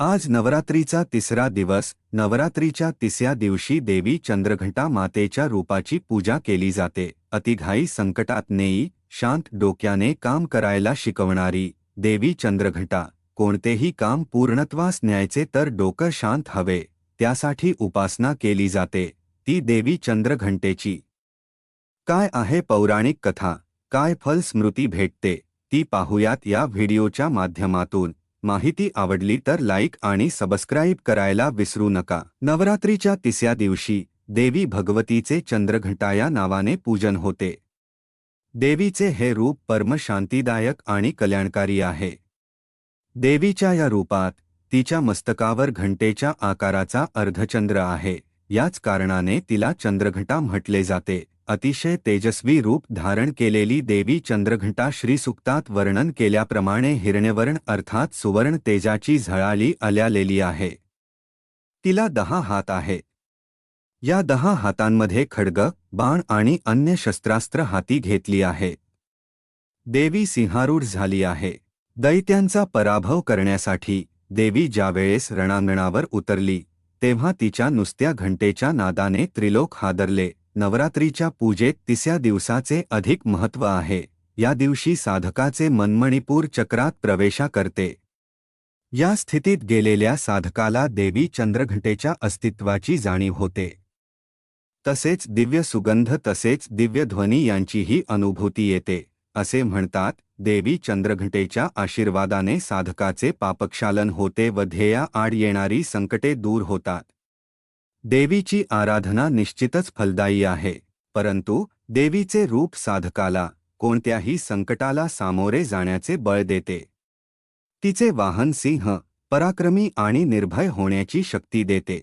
आज नवरात्रीचा तिसरा दिवस नवरात्रीच्या तिसऱ्या दिवशी देवी चंद्रघंटा मातेच्या रूपाची पूजा केली जाते. अतिघाई संकटात नेई शांत डोक्याने काम करायला शिकवणारी देवी चंद्रघंटा. कोणतेही काम पूर्णत्वास न्यायचे तर डोकं शांत हवे त्यासाठी उपासना केली जाते ती देवी चंद्रघंटेची. काय आहे पौराणिक कथा? काय फल स्मृती भेटते? ती पाहुयात या व्हिडिओच्या माध्यमातून. माहिती आवडली तर लाईक आणि सबस्क्राईब करायला विसरू नका. नवरात्रीच्या तिसऱ्या दिवशी देवी भगवतीचे चंद्रघटाया नावाने पूजन होते. देवीचे हे रूप परम शांतीदायक आणि कल्याणकारी आहे. देवीच्या या रूपात तिच्या मस्तकावर घंटेच्या आकाराचा अर्धचंद्र आहे. याच कारणाने तिला चंद्रघटा म्हटले जाते. अतिशय तेजस्वी रूप धारण केलेली देवी चंद्रघंटा श्रीसुक्तात वर्णन केल्याप्रमाणे हिरण्यवर्ण अर्थात सुवर्ण तेजाची झळाळी आल्यालेली आहे. तिला दहा हात आहे. या दहा हातांमध्ये खड्ग बाण आणि अन्य शस्त्रास्त्र हाती घेतली आहे. देवी सिंहारूढ झाली आहे. दैत्यांचा पराभव करण्यासाठी देवी ज्यावेळेस रणांगणावर उतरली तेव्हा तिच्या नुसत्या घंटेच्या नादाने त्रिलोक हादरले. नवरात्रीच्या पूजेत तिसऱ्या दिवसाचे अधिक महत्त्व आहे. या दिवशी साधकाचे मनमणिपूर चक्रात प्रवेशा करते. या स्थितीत गेलेल्या साधकाला देवी चंद्रघंटेच्या अस्तित्वाची जाणीव होते. तसेच दिव्य सुगंध तसेच दिव्य ध्वनी यांचीही अनुभूती येते असे म्हणतात देवी चंद्रघंटेच्या आशीर्वादाने साधकाचे पापक्षालन होते व ध्येया आड येणारी संकटे दूर होतात. देवीची आराधना निश्चितच फलदायी आहे परंतु देवीचे रूप साधकाला कोणत्याही संकटाला सामोरे जाण्याचे बळ देते. तिचे वाहन सिंह पराक्रमी आणि निर्भय होण्याची शक्ती देते.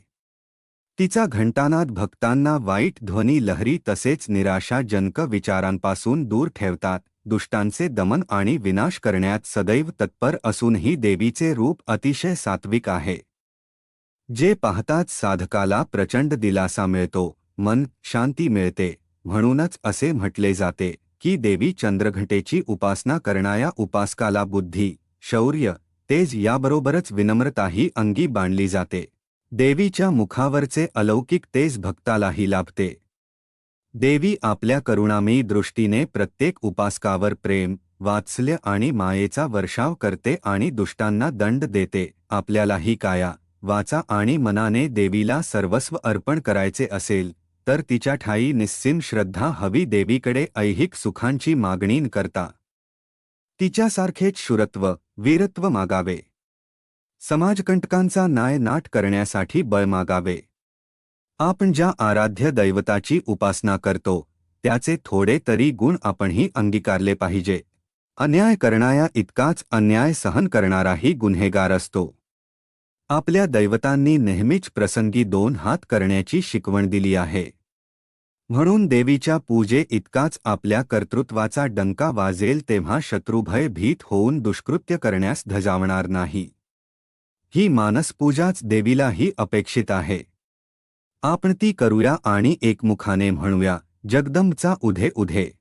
तिचा घंटानाद भक्तांना वाईट ध्वनी लहरी तसेच निराशाजनक विचारांपासून दूर ठेवतात दुष्टांचे दमन आणि विनाश करण्यात सदैव तत्पर असूनही देवीचे रूप अतिशय सात्विक आहे. जे पाहताच साधकाला प्रचंड दिलासा मिळतो मन शांती मिळते म्हणूनच असे म्हटले जाते की देवी चंद्रघटेची उपासना करणाया उपासकाला बुद्धी शौर्य तेज याबरोबरच विनम्रताही अंगी बांधली जाते. देवीच्या मुखावरचे अलौकिक तेज भक्तालाही लाभते. देवी आपल्या करुणामयी दृष्टीने प्रत्येक उपासकावर प्रेम वात्सल्य आणि मायेचा वर्षाव करते आणि दुष्टांना दंड देते आपल्यालाही काया वाचा आणि मनाने देवीला सर्वस्व अर्पण करायचे असेल तर तिच्या ठाई निस्सीम श्रद्धा हवी देवीकडे ऐहिक सुखांची मागणी न करता. तिच्यासारखेच शुरत्व वीरत्व मागावे. समाजकंटकांचा नायनाट करण्यासाठी बळ मागावे. आपण ज्या आराध्य दैवताची उपासना करतो त्याचे थोडे तरी गुण आपणही अंगीकारले पाहिजे. अन्याय करणाया इतकाच अन्याय सहन करणाराही गुन्हेगार असतो. आपल्या दैवतांनी नेहमीच प्रसंगी दोन हात करण्याची शिकवण दिली आहे. म्हणून देवीच्या पूजे इतकाच आपल्या कर्तृत्वाचा डंका वाजेल तेव्हा शत्रुभय भीत होऊन दुष्कृत्य करण्यास धजावणार नाही. ही मानसपूजाच देवीलाही अपेक्षित आहे. आपण ती करूया आणि एकमुखाने म्हणूया जगदंबचा उधे उधे.